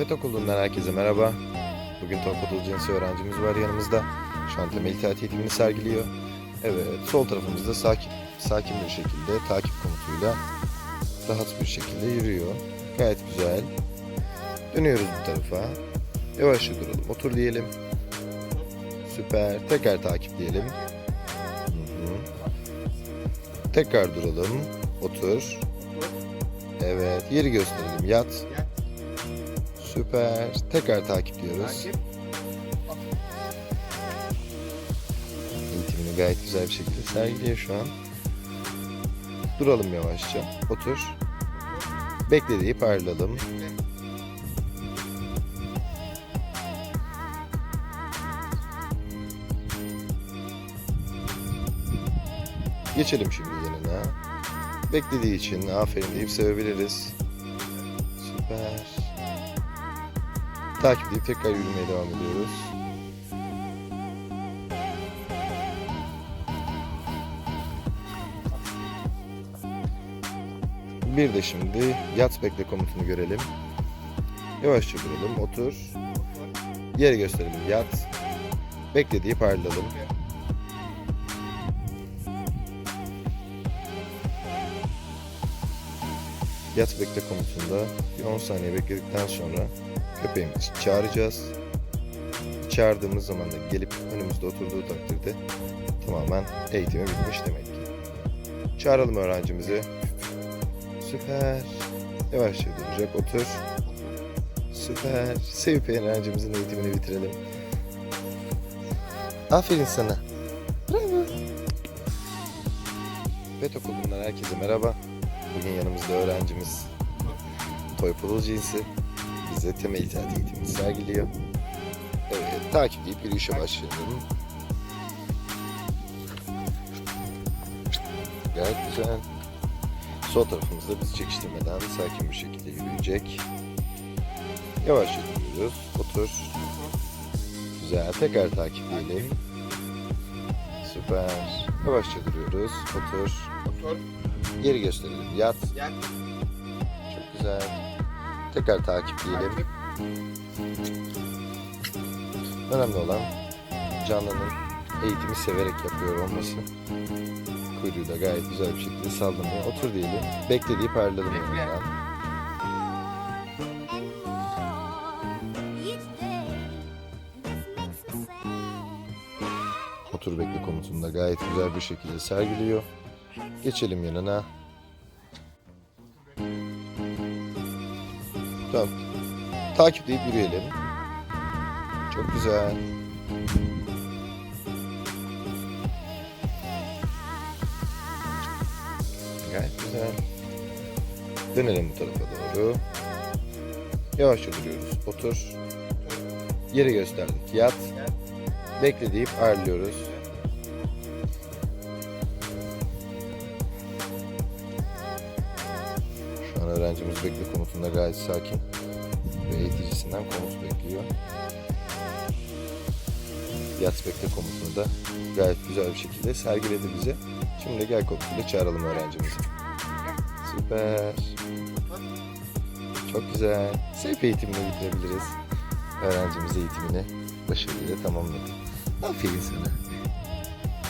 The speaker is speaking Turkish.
FET okulundan herkese merhaba. Bugün Torpedal cinsi öğrencimiz var yanımızda. Şu an temel sergiliyor. Evet, sol tarafımızda sakin, sakin bir şekilde takip komutuyla rahat bir şekilde yürüyor. Gayet güzel. Dönüyoruz bu tarafa. Yavaşça duralım. Otur diyelim. Süper. Tekrar takip diyelim. Hı hı. Tekrar duralım. Otur. Evet. Yeri gösterelim. Yat. Süper. Tekrar takip diyoruz. Eğitimini gayet güzel bir şekilde sergiliyor şu an. Duralım yavaşça. Otur. Bekle deyip ayrılalım. Geçelim şimdi yanına. Beklediği için aferin deyip sevebiliriz. Süper. Takip edip tekrar yürümeye devam ediyoruz. Bir de şimdi yat bekle komutunu görelim. Yavaşça duralım, otur. Yeri gösterelim, yat. Bekle deyip ayrılalım. Yat bekle komutunda bir 10 saniye bekledikten sonra köpeğimizi çağıracağız. Çağırdığımız zaman da gelip önümüzde oturduğu takdirde tamamen eğitimi bitmiş demek ki. Çağıralım öğrencimizi. Süper. Yavaşça duracak. Otur. Süper. Sevip öğrencimizin eğitimini bitirelim. Aferin sana. Bravo. Bet okulundan herkese merhaba. Bugün yanımızda öğrencimiz Toy Poodle cinsi. Bize temel itaat eğitimini sergiliyor. Evet, takip edip yürüyüşe başlayalım. Gayet güzel. Sol tarafımızda bizi çekiştirmeden sakin bir şekilde yürüyecek. Yavaşça duruyoruz. Otur. Güzel. Tekrar takipleyelim. Süper. Yavaşça duruyoruz. Otur. Otur. Yeri gösterelim. Yat. Yat. Çok güzel. Tekrar takipleyelim. Takip. Önemli olan canlının eğitimi severek yapıyor olması. Kuyruğu da gayet güzel bir şekilde sallanıyor. Otur diyelim. Bekle deyip ayrılalım Bekle. yanından. Otur bekle komutunu da gayet güzel bir şekilde sergiliyor. Geçelim yanına. Tamam. Takipleyip yürüyelim. Çok güzel. Gayet güzel. Dönelim bu tarafa doğru. Yavaşça duruyoruz. Otur. Yeri gösterdik. Yat. Bekle deyip ayrılıyoruz. Öğrencimiz bekle komutunda gayet sakin ve eğiticisinden komut bekliyor. Yat bekle komutunu da gayet güzel bir şekilde sergiledi bize. Şimdi gel komutuyla çağıralım öğrencimizi. Süper. Çok güzel. Sevip eğitimini bitirebiliriz. Öğrencimiz eğitimini başarıyla tamamladı. Aferin sana.